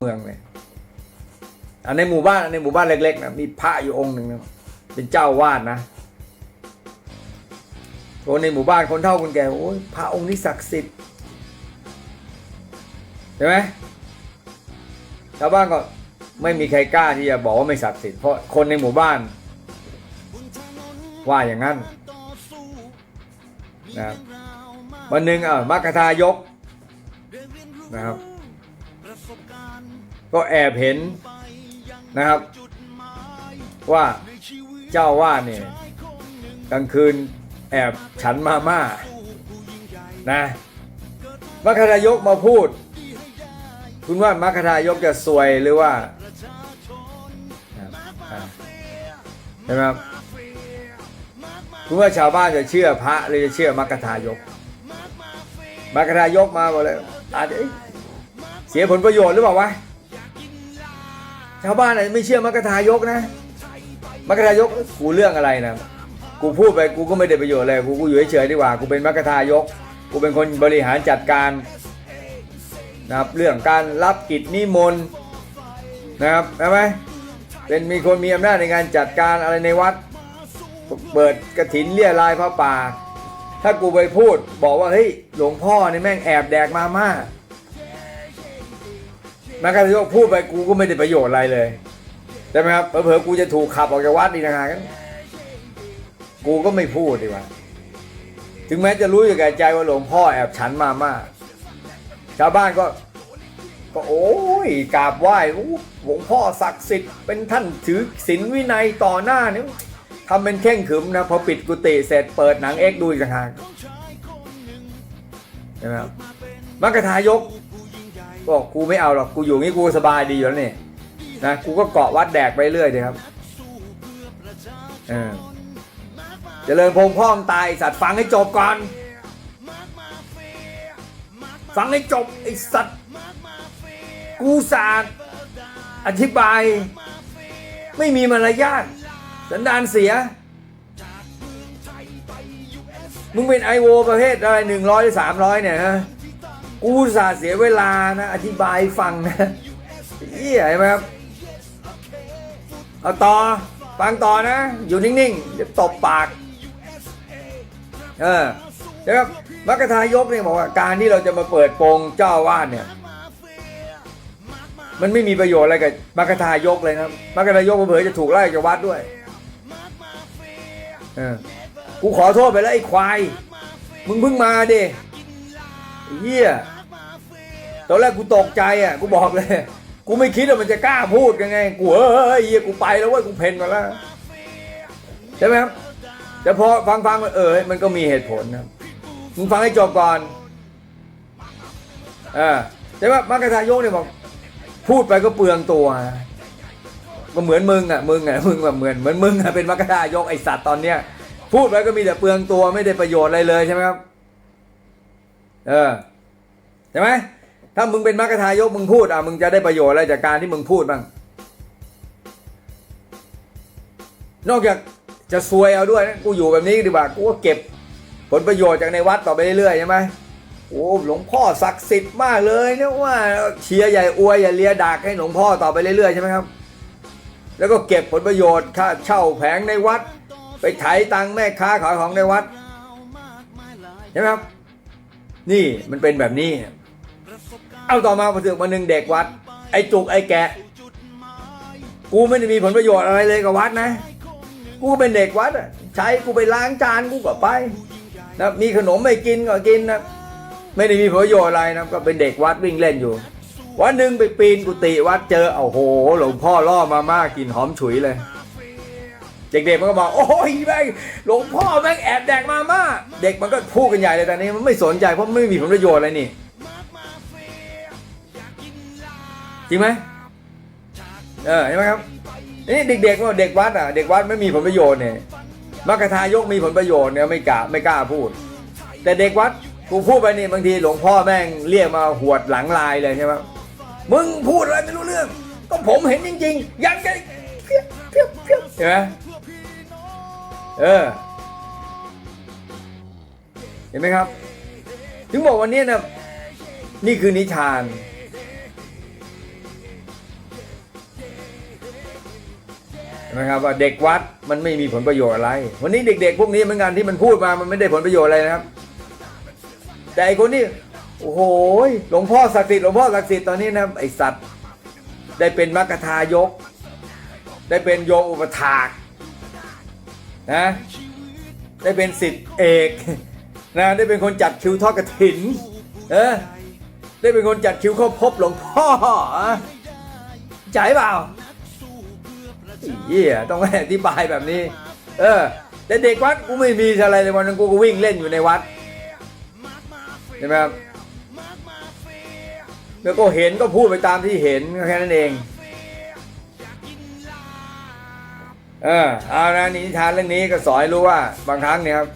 เมืองเลยอันในหมู่บ้านในหมู่บ้านเล็กๆนะมีพระอยู่องค์หนึ่งนะเป็นเจ้าวาดนะคนในหมู่บ้านคนเฒ่าคนแก่โอ้ยพระองค์นี้ศักดิ์สิทธิ์ใช่ไหมชาวบ้านก็ไม่มีใครกล้าที่จะบอกว่าไม่ศักดิ์สิทธิ์เพราะคนในหมู่บ้าน ว่าอย่างนั้นนะบวันหนึ่งอะมัคคทายกนะครับ ก็แอบเห็นนะครับ ว่าเจ้าว่าเนี่ยกลางคืนแอบฉันมาม่านะมัคคทายกมาพูด คุณว่ามัคคทายกจะซวยหรือว่าใช่ไหมครับคุณว่าชาวบ้านจะเชื่อพระหรือจะเชื่อมัคคทายกมัคคทายกมาบอกเลยอาจจะเสียผลประโยชน์หรือเปล่าวะ ชาวบ้านอาจจะไม่เชื่อมัคคทายกนะมัคคทายกกูเรื่องอะไรนะกูพูดไปกูก็ไม่ได้ประโยชน์เลยกูกูอยู่เฉยๆดีกว่ากูเป็นมัคคทายก กูเป็นคนบริหารจัดการนะครับเรื่องการรับกิจนิมนต์นะครับใช่ไหมเป็นมีคนมีอำนาจในการจัดการอะไรในวัด เปิดกระถินเลี่ยรายพระป่า ถ้ากูไปพูดบอกว่าเฮ้ยหลวงพ่อนี่แม่งแอบแดกมาม่า แม้กระทั่งพูดไปกูก็ไม่ได้ประโยชน์อะไรเลยใช่ไหมครับเผลอๆกูจะถูกขับออกจากวัดอีกนะฮะกูก็ไม่พูดดีกว่า ถึงแม้จะรู้อยู่แก่ใจว่าหลวงพ่อแอบฉันมาม่าชาวบ้านก็ ก็โอ้ยกราบไหว้หลวงพ่อศักดิ์สิทธิ์เป็นท่านถือศีลวินัยต่อหน้าเนี่ยทำเป็นเข่งขรึมนะพอปิดกุฏิเสร็จเปิดหนังเอ็กซ์ดูอีกต่างหากใช่ไหมครับมัคคทายก บอกกูไม่เอาหรอกกูอยู่งี้กูสบายดีอยู่แล้วนี่นะกูก็เกาะวัดแดกไปเรื่อยเลยครับเออเจริญพงษ์พ่องตายสัตว์ฟังให้จบก่อน ฟังให้จบไอสัตว์กูสาดอธิบาย ไม่มีมารยาทสันดานเสีย มึงเป็นไอโวประเภทอะไรหนึ่งร้อยหรือสามร้อยเนี่ยฮะ กูสาเสียเวลานะ อธิบายฟังนะเหี้ยเห็นไหมครับเอาต่อ ฟังต่อนะ อยู่นิ่งๆจะตบปาก เออนะครับมัคคทายกเนี่ยบอกว่าการที่เราจะมาเปิดโปงเจ้าวาดเนี่ย มันไม่มีประโยชน์อะไรกับมัคคทายกเลยนะครับมัคคทายกเผลอๆจะถูกไล่จากวัดด้วยเออกูขอโทษไปแล้วไอ้ควาย มึงเพิ่งมาดิไอ้ เหี้ยตอนแรกกูตกใจอะกูบอกเลย กูไม่คิดว่ามันจะกล้าพูดกันไงกูเอ้ยเหี้ยกูไปแล้วเว้ยกูเพ่นก่อนแล้วใช่ไหมครับแต่พอฟังฟังมันเออมันก็มีเหตุผลนะครับมึงฟังให้จบก่อนเออใช่ไหมมัคคทายกเนี่ยบอกพูดไปก็เปลืองตัวก็เหมือนมึงอะมึงอะมึงแบบเหมือนเหมือนมึงอะเป็นมัคคทายกไอสัตว์ตอนเนี้ยพูดไปก็มีแต่เปลืองตัวไม่ได้ประโยชน์อะไรเลยใช่ไหมครับ เออใช่ไหมถ้ามึงเป็นมัคคทายกมึงพูดอะมึงจะได้ประโยชน์อะไรจากการที่มึงพูดบ้าง นอกจากจะซวยเอาด้วยนะกูอยู่แบบนี้ดีกว่ากูก็เก็บ ผลประโยชน์จากในวัดต่อไปเรื่อยๆใช่ไหมโอ้หลวงพ่อศักดิ์สิทธิ์มากเลยนะว่าเชียร์ใหญ่อวยอย่าเลียดากให้หลวงพ่อต่อไปเรื่อยๆใช่ไหมครับ แล้วก็เก็บผลประโยชน์ค่าเช่าแผงในวัด ไปไถตังค์แม่ค้าขายของในวัดใช่ไหมครับ นี่มันเป็นแบบนี้ เอาต่อมาพอถึงมาหนึ่งเด็กวัด ไอ้จุกไอ้แกะ กูไม่ได้มีผลประโยชน์อะไรเลยกับวัดนะ กูเป็นเด็กวัดใช้กูไปล้างจานกูก็ไปนะมีขนมไม่กินก็กินนะไม่ได้มีผลประโยชน์อะไรนะก็เป็นเด็กวัดวิ่งเล่นอยู่ วันหนึ่งไปปีนกุฏิวัดเจอโอ้โห หลวงพ่อล่อมาม่ากินหอมฉุยเลย เด็กๆมันก็บอกโอ้ยแม่งหลวงพ่อแม่งแอบแดกมาม่าเด็กมันก็พูดกันใหญ่เลยแต่นี้มันไม่สนใจเพราะไม่มีผลประโยชน์อะไรนี่จริงไหมเออใช่ไหมครับนี่เด็กๆว่าเด็กวัดอะเด็กวัดไม่มีผลประโยชน์เนี่ยมัคคทายกมีผลประโยชน์เนี่ยไม่กล้าไม่กล้าพูด แต่เด็กวัดกูพูดไปนี่บางทีหลวงพ่อแม่งเรียกมาหวดหลังลายเลยใช่ไหมมึงพูดอะไรไม่รู้เรื่อง ก็ผมเห็นจริง ๆ ยังจะเพี้ยเพี้ยเพี้ย ห็นไหมเออ เห็นไหมครับ ถึงบอกวันนี้นะนี่คือนิทาน นะครับว่าเด็กวัดมันไม่มีผลประโยชน์อะไร วันนี้เด็ก ๆ พวกนี้มันงานที่มันพูดมามันไม่ได้ผลประโยชน์อะไรนะครับ แต่ไอคนนี้โอ้โหหลวงพ่อศักดิ์สิทธิ์หลวงพ่อศักดิ์สิทธิ์ตอนนี้นะไอสัตว์ ได้เป็นมรรคทายก ได้เป็นโยอุปถากนะได้เป็นสิทธิเอกนะได้เป็นคนจัดคิวทอดกระถินเออได้เป็นคนจัดคิวเข้าพบหลวงพ่ออะใจเปล่าเหี้ยต้องอธิบายแบบนี้ เออ แต่เด็กวัดกูไม่มีอะไรเลยวันนั้นกูก็วิ่งเล่นอยู่ในวัดใช่ไหมครับแล้วก็เห็นก็พูดไปตามที่เห็นแค่นั้นเอง เออเอานะนิทานเรื่องนี้ก็สอนรู้ว่าบางครั้งเนี่ยครับ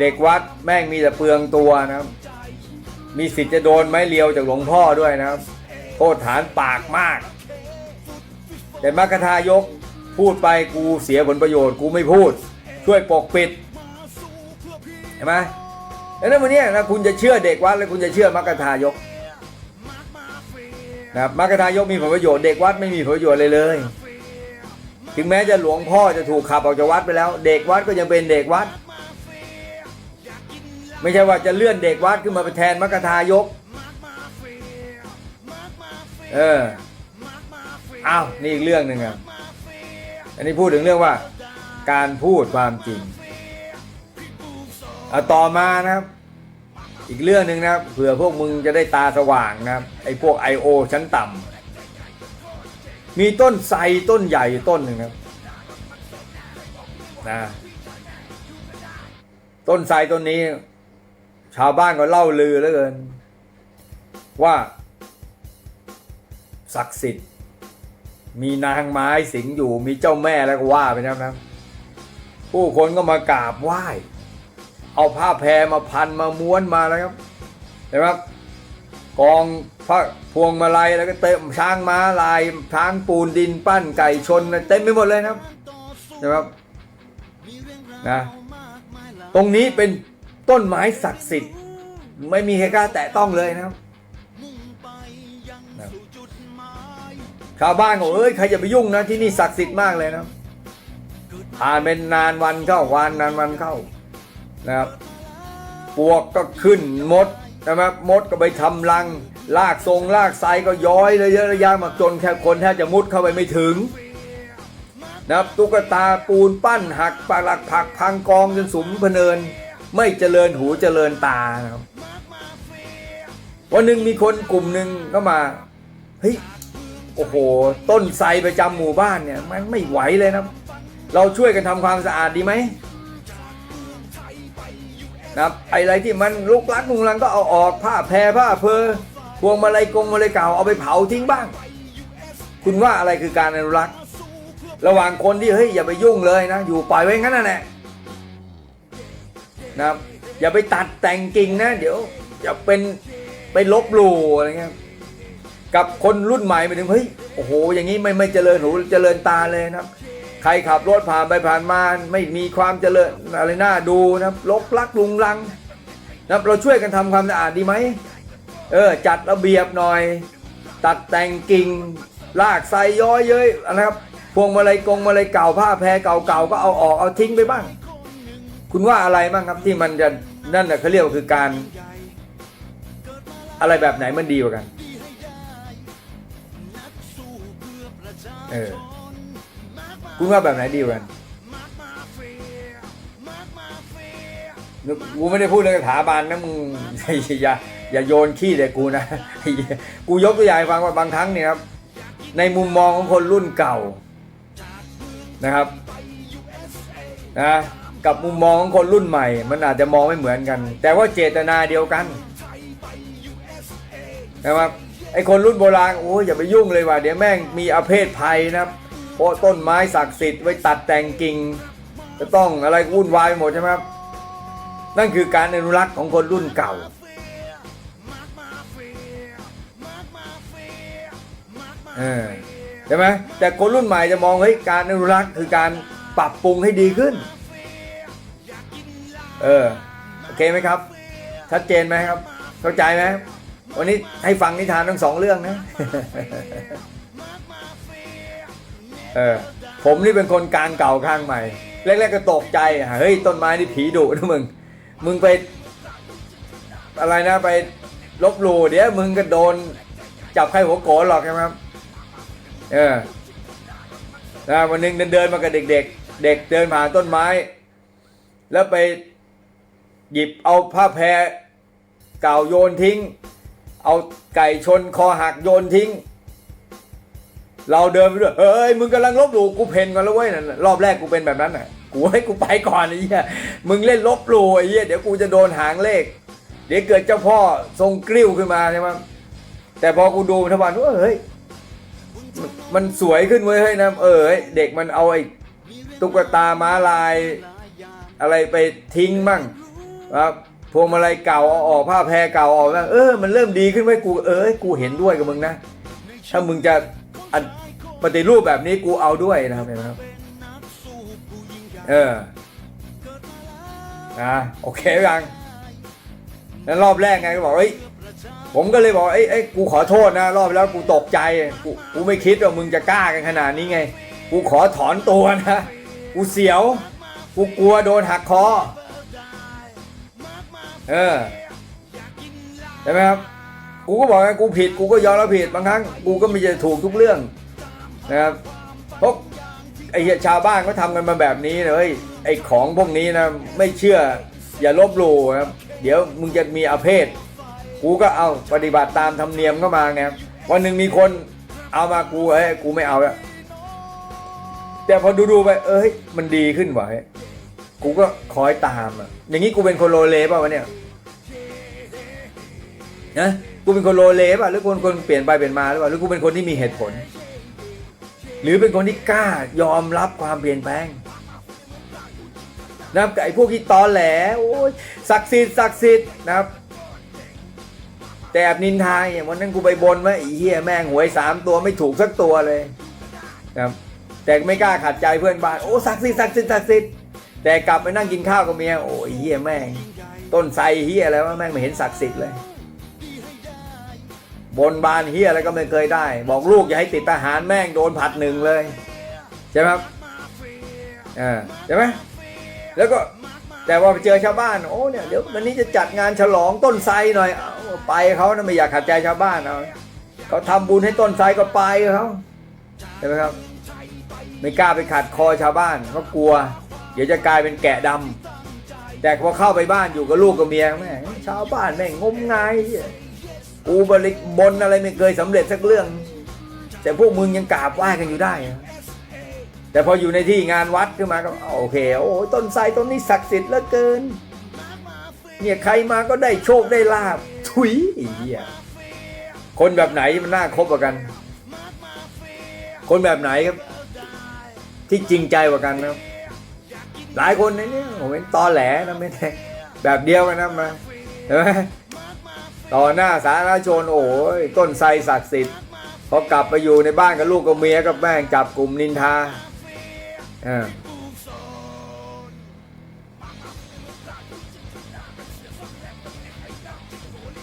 เด็กวัดแม่งมีแต่เปลืองตัวนะครับ มีสิทธิ์จะโดนไม้เลียวจากหลวงพ่อด้วยนะครับโทษฐานปากมาก แต่มรคทายกพูดไปกูเสียผลประโยชน์กูไม่พูด ช่วยปกปิดเห็นไหมดังนั้นวันนี้นะคุณจะเชื่อเด็กวัดแล้วคุณจะเชื่อมรคทายกนะครับมรคทายกมีผลประโยชน์เด็กวัดไม่มีผลประโยชน์เลยเลย ถึงแม้จะหลวงพ่อจะถูกขับออกจากวัดไปแล้ว เด็กวัดก็ยังเป็นเด็กวัด ไม่ใช่ว่าจะเลื่อนเด็กวัดขึ้นมาเป็นแทนมรรคทายก เอออ้าวนี่อีกเรื่องหนึ่งครับอันนี้พูดถึงเรื่องว่า การพูดความจริงเอาต่อมานะครับ อีกเรื่องหนึ่งนะครับเผื่อพวกมึงจะได้ตาสว่างนะครับไอ้พวก I.O. ชั้นต่ำ มีต้นไทรต้นใหญ่ต้นหนึ่งครับนะต้นไทรต้นนี้ ชาวบ้านก็เล่าลือเหลือเกิน ว่า ศักดิ์สิทธิ์ มีนางไม้สิงอยู่มีเจ้าแม่แล้วก็ว่าไปนะครับผู้คนก็มากราบไหว้ เอาผ้าแพรมาพันมาม้วนมาแล้วครับเห็นไหมครับ กองพระพวงมาลัยแล้วก็เต็มช้างม้าลายช้างปูนดินปั้นไก่ชนเต็มไปหมดเลยนะครับนไหมครับนะตรงนี้เป็นต้นไม้ศักดิ์สิทธิ์ ไม่มีใครกล้าแตะต้องเลยนะครับชาวบ้านก็เอ้ยใครจะไปยุ่งนะที่นี่ศักดิ์สิทธิ์มากเลยนะผ่านเป็นนานวันเข้าวันนานวันเข้านะครับ ปวกก็ขึ้นมด นะครับมดก็ไปทำรัง ลากทรงลากไซก็ย้อยเลยเยอะระยะมาจนแค่คนแทบจะมุดเข้าไปไม่ถึงนะครับตุ๊กตาปูนปั้นหักปากหลักผักพังกองจนสุมพเนิน ไม่เจริญหูเจริญตานะครับวันหนึ่งมีคนกลุ่มหนึ่งก็มาเฮ้ยโอ้โห ต้นไทรประจำหมู่บ้านเนี่ย มันไม่ไหวเลยนะ เราช่วยกันทำความสะอาดดีไหม นะครับอะไรที่มันลุกลักลุงลังก็เอาออกผ้าแพรผ้าเพอพวงมาลัยกงมาลัยเก่าเอาไปเผาทิ้งบ้าง คุณว่าอะไรคือการอนุรักษ์ ระหว่างคนที่เฮ้ยอย่าไปยุ่งเลยนะ อยู่ปล่อยไว้งั้นน่ะแหละนะครับอย่าไปตัดแต่งกิ่งนะ เดี๋ยวจะเป็นไปลบหลู่อะไรเงี้ยกับคนรุ่นใหม่ไปถึงเฮ้ยโอ้โหอย่างนี้ไม่ไม่เจริญหูเจริญตาเลยนะครับ ใครขับรถผ่านไปผ่านมาไม่มีความเจริญอะไรน่าดูนะครับลกลักลุงลังนะเราช่วยกันทำความสะอาดดีไหมเออจัดระเบียบหน่อย ตัดแต่งกิ่งลากไซย้อยเย้ยนะครับพวงมาลัยกงมาลัยเก่าผ้าแพรเก่าๆก็เอาออกเอาทิ้งไปบ้าง คุณว่าอะไรบ้างครับที่มันจะนั่นน่ะเขาเรียกว่าคือการ อะไรแบบไหนมันดีกว่ากัน เออ คุณว่าแบบไหนดีกว่ากันกูไม่ได้พูดเรื่องสถาบันนะมึงอย่าอย่าโยนขี้เลยกูนะกูยกตัวอย่างฟังว่าบางครั้งเนี่ยครับในมุมมองของคนรุ่นเก่านะครับนะกับมุมมองของคนรุ่นใหม่ มันอาจจะมองไม่เหมือนกัน แต่ว่าเจตนาเดียวกันนะครับไอคนรุ่นโบราณโอ้ยอย่าไปยุ่งเลยว่ะเดี๋ยวแม่งมีอาเพศภัยนะครับ เพราะต้นไม้ศักดิ์สิทธิ์ไว้ตัดแต่งกิ่งจะต้องอะไรวุ่นวายหมดใช่ไหมครับ นั่นคือการอนุรักษ์ของคนรุ่นเก่า เออใช่ไหมแต่คนรุ่นใหม่จะมองเฮ้ยการอนุรักษ์คือการปรับปรุงให้ดีขึ้น เออโอเคไหมครับ ชัดเจนไหมครับ เข้าใจไหมวันนี้ให้ฟังนิทานทั้งสองเรื่องนะ เออผมนี่เป็นคนกลางเก่าข้างใหม่ แรกๆก็ตกใจเฮ้ยต้นไม้นี่ผีดุนะมึง มึงไป อะไรนะไปลบหลู่เดี๋ยวมึงก็โดน จับใครหัวโกนหรอกใช่ไหมครับ เออนะวันหนึ่งเดินเดินมากับเด็ก ๆ เด็กเดินผ่านต้นไม้ แล้วไปหยิบเอาผ้าแพรเก่าโยนทิ้ง เอาไก่ชนคอหักโยนทิ้ง เราเดินไปด้วยเฮ้ยมึงกำลังลบหลู่กูเพนกันแล้วเว้ยนั่นน่ะรอบแรกกูเป็นแบบนั้นน่ะกูให้กูไปก่อนไอ้เหี้ยมึงเล่นลบหลู่ไอ้เหี้ยเดี๋ยวกูจะโดนหางเลข เดี๋ยวเกิดเจ้าพ่อทรงกริ้วขึ้นมาใช่ไหมแต่พอกูดูทวันว่าเฮ้ยมันสวยขึ้นเว้ยเฮ้ยนะเออเด็กมันเอาไอ้ตุ๊กตาม้าลาย อะไรไปทิ้งมั่งครับพวงมาลัยเก่าเอาออกผ้าแพรเก่าออกนะเออมันเริ่มดีขึ้นไว้กูเออกูเห็นด้วยกับมึงนะ ถ้ามึงจะ อันปฏิรูปแบบนี้กูเอาด้วยนะครับเห็นไหมครับเออนะโอเคยังแล้วรอบแรกไงก็บอกเอ้ยผมก็เลยบอกเอ้ยเอ้ยกูขอโทษนะ รอบแล้วกูตกใจกูกูไม่คิดว่ามึงจะกล้ากันขนาดนี้ไง กูขอถอนตัวนะกูเสียว กูกลัวโดนหักคอเออใช่ไหมครับ กูก็บอกไงกูผิดกูก็ยอมรับผิดบางครั้งกูก็ไม่จะถูกทุกเรื่องนะครับเพราะไอ้เหี้ยชาวบ้านเขาทำกันมาแบบนี้นะเลยไอ้ของพวกนี้นะไม่เชื่ออย่าลบหลู่นะครับเดี๋ยวมึงจะมีอาเพศ กูก็เอาปฏิบัติตามธรรมเนียมเข้ามาไงวันหนึ่งมีคนเอามากูเอ้ยกูไม่เอาแล้วแต่พอดูๆไปเอ้ยมันดีขึ้นว่ะกูก็คอยตามอะอย่างนี้กูเป็นคนโลเลป่ะวะเนี่ยนะ กูเป็นคนโลเลป่ะหรือคนคนเปลี่ยนไปเปลี่ยนมาหรือเปล่าหรือกูเป็นคนที่มีเหตุผล หรือเป็นคนที่กล้ายอมรับความเปลี่ยนแปลงนะครับไอ้พวกที่ตอแหลโอ้ยศักดิ์สิทธิ์ศักดิ์สิทธิ์นะครับ แต่แอบนินทาอย่างวันนั้นกูไปบนว่าไอ้เหี้ยแม่งหวยสามตัวไม่ถูกสักตัวเลยนะครับแต่ไม่กล้าขัดใจเพื่อนบ้านโอ้ศักดิ์สิทธิ์ศักดิ์สิทธิ์ศักดิ์สิทธิ์แต่กลับไปนั่งกินข้าวกับเมียโอ้ยเหี้ยแม่ง ต้นไทรเหี้ยอะไรวะแม่งไม่เห็นศักดิ์สิทธิ์เลย บนบานเฮียอะไรก็ไม่เคยได้ บอกลูกอย่าให้ติดทหารแม่งโดนผัดหนึ่งเลย ใช่ไหมครับอ่าใช่ไหมแล้วก็แต่ว่าไปเจอชาวบ้านโอ้เนี่ยเดี๋ยววันนี้จะจัดงานฉลองต้นไทรหน่อยเอาไปเขานะไม่อยากขัดใจชาวบ้านเอาเขาทำบุญให้ต้นไทรก็ไปเขาใช่ไหมครับ ไม่กล้าไปขัดคอชาวบ้านเขากลัว เดี๋ยวจะกลายเป็นแกะดำแต่พอเข้าไปบ้านอยู่กับลูกกับเมียแม่งชาวบ้านแม่งงมงายเหี้ย กูบริบนอะไรไม่เคยสำเร็จสักเรื่อง แต่พวกมึงยังกราบไหว้กันอยู่ได้ แต่พออยู่ในที่งานวัดขึ้นมาก็โอเคโอ้ยต้นไทรต้นนี้ศักดิ์สิทธิ์เหลือเกิน เนี่ยใครมาก็ได้โชคได้ลาบถุยไอ้เหี้ยคนแบบไหนมันน่าคบกว่ากัน คนแบบไหนครับ ที่จริงใจกว่ากันนะหลายคนนะเนี่ยผมเป็นตอแหลนะไม่ใช่แบบเดียวกันนะมาเห็นไหม ต่อหน้าสาธารณชนโอ้ยต้นไทรศักดิ์สิทธิ์พอกลับไปอยู่ในบ้านกับลูกกับเมียกับแม่งจับกลุ่มนินทาอ่า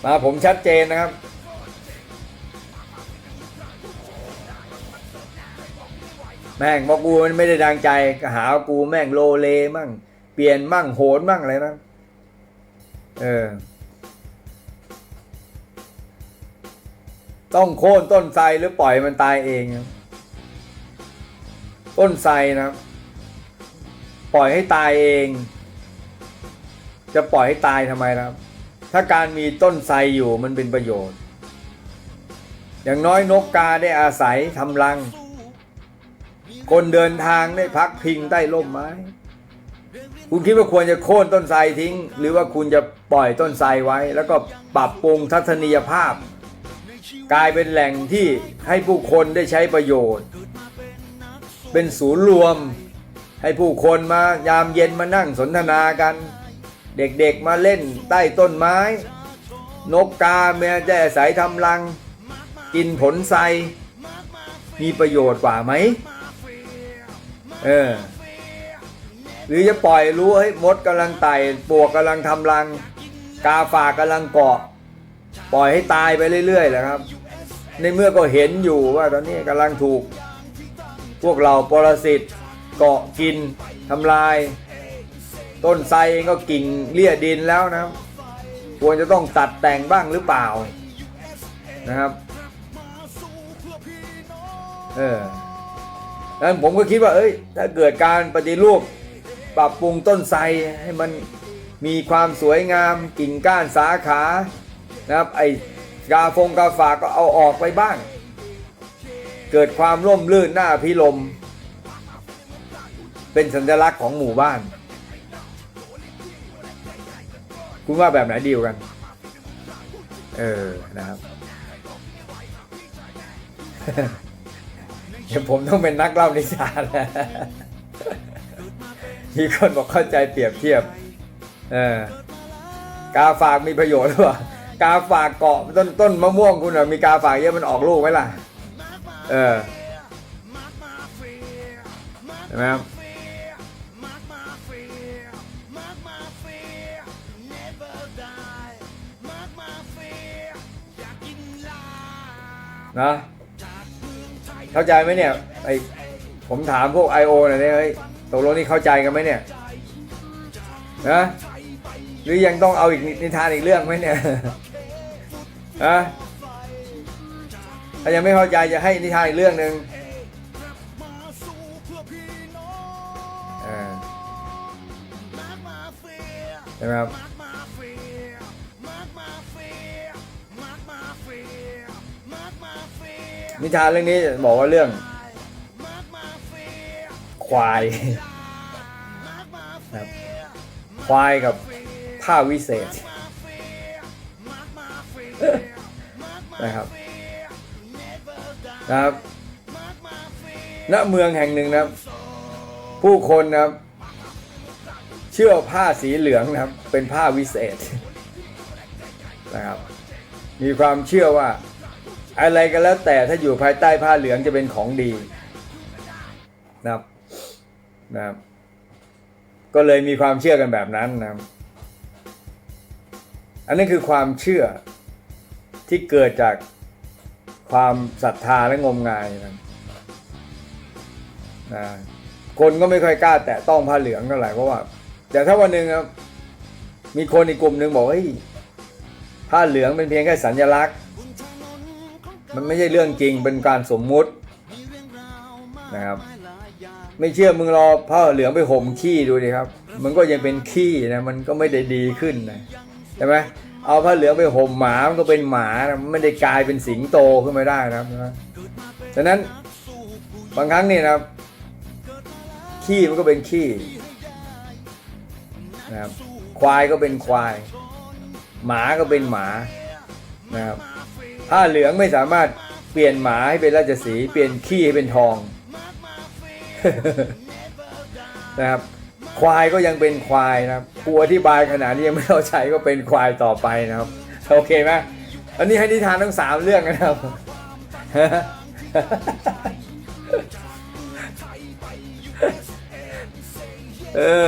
มาผมชัดเจนนะครับ แม่งบอกกูมันไม่ได้ดังใจก็หาว่ากูแม่งโลเลมั่ง เปลี่ยนมั่งโหนมั่งอะไรมั่งเออ ต้องโค่นต้นไทรหรือปล่อยมันตายเอง ต้นไทรนะ ปล่อยให้ตายเอง จะปล่อยให้ตายทำไมครับ ถ้าการมีต้นไทรอยู่มันเป็นประโยชน์ อย่างน้อยนกกาได้อาศัยทำรัง คนเดินทางได้พักพิงใต้ร่มไม้ คุณคิดว่าควรจะโค่นต้นไทรทิ้ง หรือว่าคุณจะปล่อยต้นไทรไว้ แล้วก็ปรับปรุงทัศนียภาพ กลายเป็นแหล่งที่ให้ผู้คนได้ใช้ประโยชน์ เป็นศูนย์รวม ให้ผู้คนมายามเย็นมานั่งสนทนากัน เด็กๆมาเล่นใต้ต้นไม้ นกกาเมียจะอาศัยทำรัง กินผลไทรมีประโยชน์กว่าไหมเออหรือจะปล่อยรู้ให้มดกำลังไต่ปวกกำลังทำรัง กาฝากกำลังเกาะ ปล่อยให้ตายไปเรื่อยๆแหละครับ ในเมื่อก็เห็นอยู่ว่าตอนนี้กำลังถูก พวกเราปรสิตเกาะกินทำลาย ต้นไทรเองก็กิ่งเลี่ยดินแล้วนะครับ ควรจะต้องตัดแต่งบ้างหรือเปล่านะครับเออแล้วผมก็คิดว่าเอ้ย ถ้าเกิดการปฏิรูปปรับปรุงต้นไทรให้มันมีความสวยงามกิ่งก้านสาขา นะครับไอ้กาฟงกาฝากก็เอาออกไปบ้าง เกิดความร่มรื่นหน้าพิลม เป็นสัญลักษณ์ของหมู่บ้าน คุณว่าแบบไหนดียวกัน เออนะครับเดี๋ยวผมต้องเป็นนักเล่านิทานแล้วมีคนบอกเข้าใจเปรียบเทียบ เออกาฝากมีประโยชน์หรือเปล่า กาฝากเกาะต้นต้นมะม่วงคุณอมีกาฝากเยอะมันออกลูกไหมล่ะ เออใช่ไหมครับนะเข้าใจไหมเนี่ยไอผมถามพวก I.O. หน่อยเนี่ยตกลงนี่เข้าใจกันไหมเนี่ยนะหรือยังต้องเอาอีกนิทานอีกเรื่องไหมเนี่ย นะถ้ายังไม่เข้าใจจะให้นิทานอีกเรื่องหนึ่งเออใช่ไหมครับนิทานเรื่องนี้บอกว่าเรื่อง ควายครับควายกับผ้าวิเศษ นะครับนะครับณเมืองแห่งหนึ่งนะครับ ผู้คนนะครับ เชื่อผ้าสีเหลืองนะครับ เป็นผ้าวิเศษนะครับ มีความเชื่อว่า อะไรก็แล้วแต่ถ้าอยู่ภายใต้ผ้าเหลืองจะเป็นของดีนะครับนะครับ ก็เลยมีความเชื่อกันแบบนั้นนะครับ อันนี้คือความเชื่อ ที่เกิดจากความศรัทธาและงมงายนะนะคนก็ไม่ค่อยกล้า แตะต้องผ้าเหลืองเท่าไหร่เพราะว่า แต่ถ้าวันหนึ่งครับ มีคนอีกกลุ่มหนึ่งบอกเฮ้ยผ้าเหลืองเป็นเพียงแค่สัญลักษณ์ มันไม่ใช่เรื่องจริงเป็นการสมมุตินะครับ ไม่เชื่อมึงรอผ้าเหลืองไปห่มขี้ดูดิครับ มันก็ยังเป็นขี้นะมันก็ไม่ได้ดีขึ้นนะใช่ไหม เอาผ้าเหลืองไปห่มหมา มันก็เป็นหมานะมันไม่ได้กลายเป็นสิงโตขึ้นมาได้นะครับนะฉะนั้นบางครั้งเนี่ยนะครับขี้มันก็เป็นขี้นะครับควายก็เป็นควาย หมาก็เป็นหมานะครับผ้าเหลืองไม่สามารถเปลี่ยนหมาให้เป็นราชสีเปลี่ยนขี้ให้เป็นทองนะครับ ควายก็ยังเป็นควายนะครับกูอธิบายขนาดนี้ยังไม่เข้าใจก็เป็นควายต่อไปนะครับ โอเคไหมอันนี้ให้นิทานทั้งสามเรื่องนะครับ เออ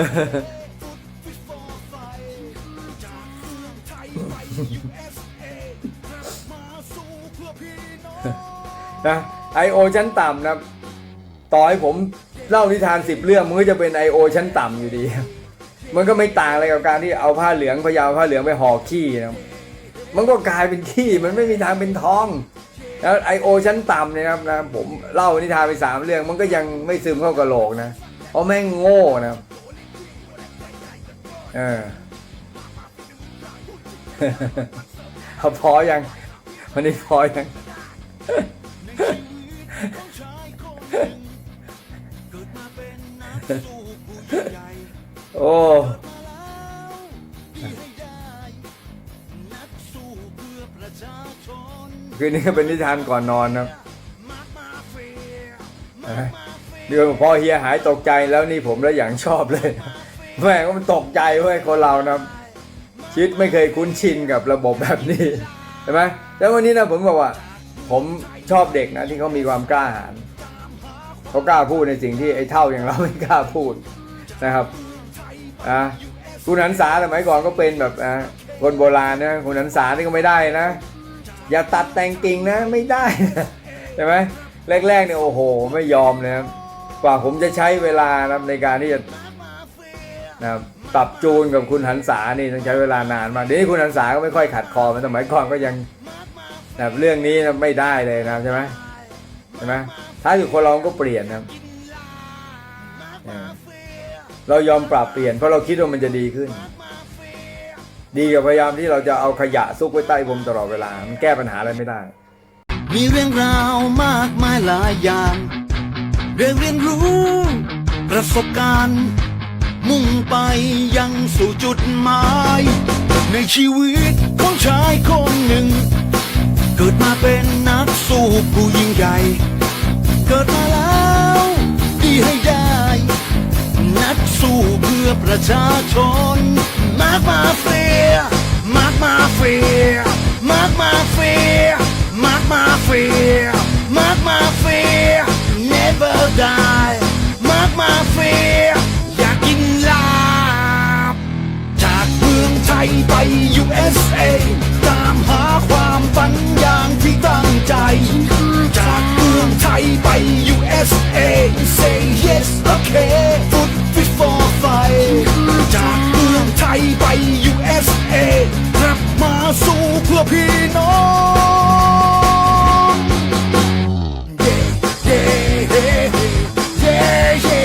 นะไอโอชั้นต่ำนะต่อให้ผม เล่านิทานสิบเรื่องมันก็จะเป็นไอโอชั้นต่ำอยู่ดี มันก็ไม่ต่างอะไรกับการที่เอาผ้าเหลืองพยามผ้าเหลืองไปห่อขี้นะมันก็กลายเป็นขี้มันไม่มีทางเป็นทองแล้วไอโอชั้นต่ำเนี่ยนะครับนะผมเล่านิทานไปสามเรื่อง มันก็ยังไม่ซึมเข้ากระโหลกนะเพราะแม่งโง่นะเออเอาพอยังวันนี้พอยัง โอ้คืนนี้เป็นนิทานก่อนนอนนะครับเอ้ยเดือนพอเฮียหายตกใจแล้วนี่ผมแล้วอย่างชอบเลยแม่ก็มันตกใจเว้ยคนเรานะชีวิตไม่เคยคุ้นชินกับระบบแบบนี้ใช่ไหมแล้ววันนี้นะผมบอกว่า ผมชอบเด็กนะที่เขามีความกล้าหาญ เขากล้าพูดในสิ่งที่ไอ้เท่าอย่างเราไม่กล้าพูดนะครับอะคุณหันษาสมัยก่อนก็เป็นแบบอะคนโบราณนะคุณหันษานี่ก็ไม่ได้นะ อย่าตัดแต่งกิ่งนะไม่ได้ใช่ไหมแรกๆเนี่ยโอ้โห ไม่ยอมเลยนะกว่าผมจะใช้เวลานะครับในการที่จะนะครับปรับจูนกับคุณหันษานี่ต้องใช้เวลานานมากเดี๋ยวนี้คุณหันษาก็ไม่ค่อยขัดคอเหมันสมัยก่อนก็ยังแบบเรื่องนี้นะไม่ได้เลยนะใช่ไหม ใช่ไหมท้าอยสุดคนเราก็เปลี่ยนนะเออเรายอมปรับเปลี่ยน เพราะเราคิดว่ามันจะดีขึ้น ดีกว่าพยายามที่เราจะเอาขยะซุกไว้ใต้พรมตลอดเวลา มันแก้ปัญหาอะไรไม่ได้ มีเรื่องราวมากมายหลายอย่าง เรื่องเรียนรู้ ประสบการณ์ มุ่งไปยังสู่จุดหมาย ในชีวิตของชายคนหนึ่ง เกิดมาเป็นนักสู้ผู้ยิ่งใหญ่ เกิดมาแล้วดีให้ได้ นักสู้เพื่อประชาชน มากมาเฟียมากมาเฟียมากมาเฟียมากมาเฟียมากมาเฟีย never die มากมาเฟียอยากกินลาบ จากเมืองไทยไป USA ความฝันอย่างที่ตั้งใจ จากเมืองไทยไป USA say yes okay foot before fight จากเมืองไทยไป USA กลับมาสู้เพื่อพี่น้อง